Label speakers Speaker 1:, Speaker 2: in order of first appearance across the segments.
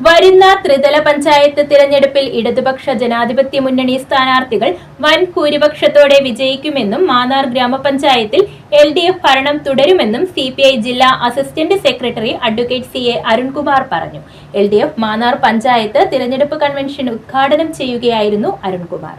Speaker 1: വരുന്ന ത്രിതല പഞ്ചായത്ത് തിരഞ്ഞെടുപ്പിൽ ഇടതുപക്ഷ ജനാധിപത്യ മുന്നണി സ്ഥാനാർത്ഥികൾ വൻ ഭൂരിപക്ഷത്തോടെ വിജയിക്കുമെന്നും മാന്നാർ ഗ്രാമപഞ്ചായത്തിൽ എൽ ഡി എഫ് ഭരണം തുടരുമെന്നും സി പി ഐ ജില്ലാ assistant secretary advocate C A Arunkumar പറഞ്ഞു. L D F Mannar panchayat തിരഞ്ഞെടുപ്പ് കൺവെൻഷൻ ഉദ്ഘാടനം ചെയ്യുകയായിരുന്നു അരുൺകുമാർ.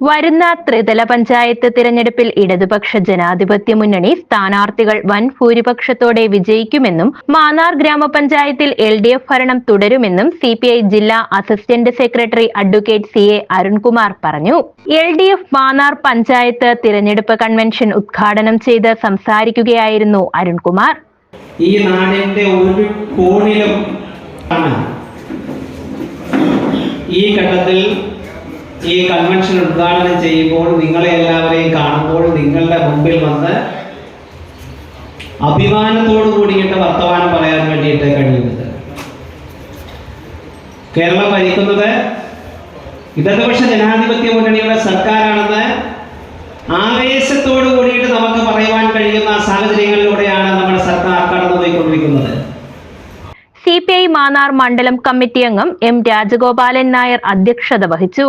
Speaker 1: വരുന്ന ത്രിതല പഞ്ചായത്ത് തിരഞ്ഞെടുപ്പിൽ ഇടതുപക്ഷ ജനാധിപത്യ മുന്നണി സ്ഥാനാർത്ഥികൾ വൻ ഭൂരിപക്ഷത്തോടെ വിജയിക്കുമെന്നും മാന്നാർ ഗ്രാമപഞ്ചായത്തിൽ എൽ ഡി എഫ് ഭരണം തുടരുമെന്നും സി പി ഐ ജില്ലാ assistant secretary advocate C A Arunkumar പറഞ്ഞു. L D F Mannar panchayat തിരഞ്ഞെടുപ്പ് കൺവെൻഷൻ ഉദ്ഘാടനം ചെയ്ത് സംസാരിക്കുകയായിരുന്നു അരുൺകുമാർ.
Speaker 2: ഈ നാടിന്റെ ഒരു കോണിലും ഈ ഘട്ടത്തിൽ ഈ കൺവെൻഷൻ ഉദ്ഘാടനം ചെയ്യുമ്പോൾ നിങ്ങളെ എല്ലാവരെയും കാണുമ്പോൾ നിങ്ങളുടെ മുമ്പിൽ വന്ന് അഭിമാനത്തോടു കൂടിയിട്ട് വർത്തമാനം പറയാൻ വേണ്ടിയിട്ട് കഴിയുന്നത്. കേരളം ഭരിക്കുന്നത് ഇടതുപക്ഷ ജനാധിപത്യ മുന്നണിയുടെ സർക്കാരാണെന്ന് ആവേശത്തോടു കൂടിയിട്ട് നമുക്ക് പറയുവാൻ കഴിയുന്ന സാഹചര്യങ്ങളിലൂടെയാണ്
Speaker 1: സി പി ഐ മാന്നാർ മണ്ഡലം കമ്മിറ്റി അംഗം എം രാജഗോപാലൻ നായർ അധ്യക്ഷത വഹിച്ചു.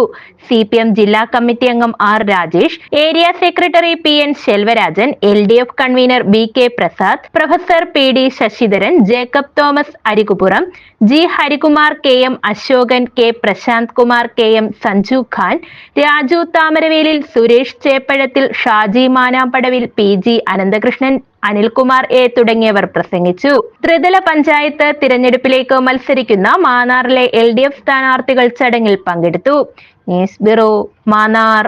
Speaker 1: സി പി എം ജില്ലാ കമ്മിറ്റി അംഗം R Rajesh area secretary P N Selvarajan L D F convener B K Prasad professor P D Sasidharan Jacob Thomas Arikupuram G Harikumar K M Asokan K Prashant Kumar K M Sanju Khan Raju Thamaravelil Suresh Cheppazhathil Shaji Manampadavil P G Ananthakrishnan Anilkumar A തുടങ്ങിയവർ പ്രസംഗിച്ചു. ത്രിതല പഞ്ചായത്ത് തിരഞ്ഞെടുപ്പിലേക്ക് മത്സരിക്കുന്ന മാന്നാറിലെ L സ്ഥാനാർത്ഥികൾ ചടങ്ങിൽ പങ്കെടുത്തു. News bureau Mannar.